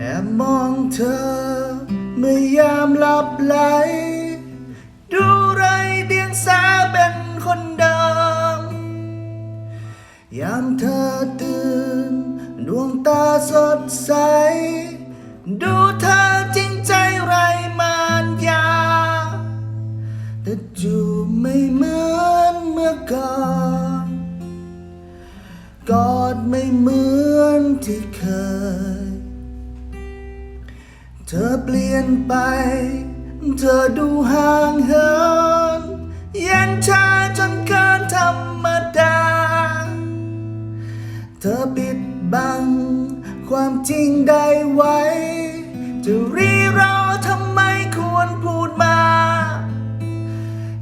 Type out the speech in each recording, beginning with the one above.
แอบมองเธอ เมื่อยามหลับไหล ดูไรเดียงสาเป็นคนเดิมยามเธอตื่น ดวงตาสดใส ดูเธอจริงใจไรมานยา แต่จูบไม่เหมือนเมื่อก่อนกอดไม่เหมือนที่เคย เธอเปลี่ยนไป เธอดูห่างเหินเย็นชาจนเกินธรรมดา เธอปิดบัง ความจริงได้ไว้ จะรีรอทำไมควรพูดมา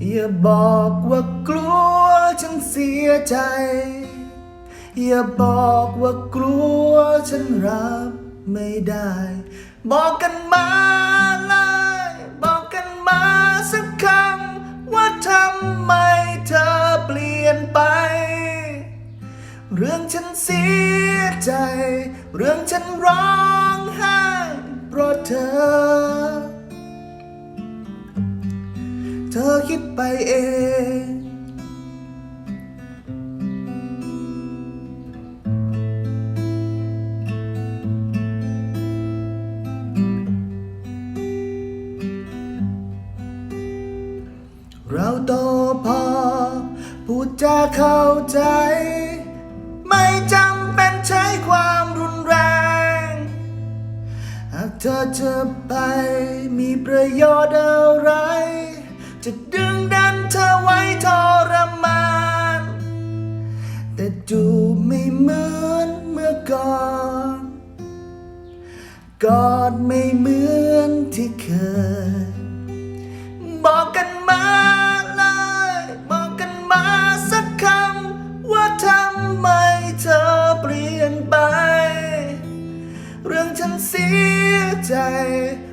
อย่าบอกว่ากลัวฉันเสียใจ อย่าบอกว่ากลัวฉันรับไม่ได้ บอกกันมาเลย บอกกันมาสักคำว่าทำไมเธอเปลี่ยนไป เรื่องฉันเสียใจ เรื่องฉันร้องไห้เพราะเธอ เธอคิดไปเอง เราโตพอ พูดจาเข้าใจ ไม่จำเป็นใช้ความรุนแรงหากเธอจะไปมีประโยชน์อะไร จะดึงดันเธอไว้ทรมาน แต่จูบไม่เหมือนเมื่อก่อนกอดไม่เหมือนที่เคย รื่องฉันเสียใจ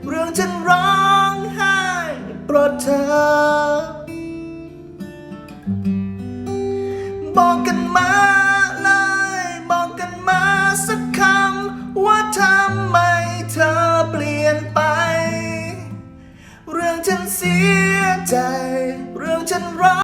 เรื่องฉันร้องไห้เพราะเธอ บอกกันมาเลย บอกกันมาสักคำ ว่าทำไมเธอเปลี่ยนไป เรื่องฉันเสียใจ เรื่องฉันร้อง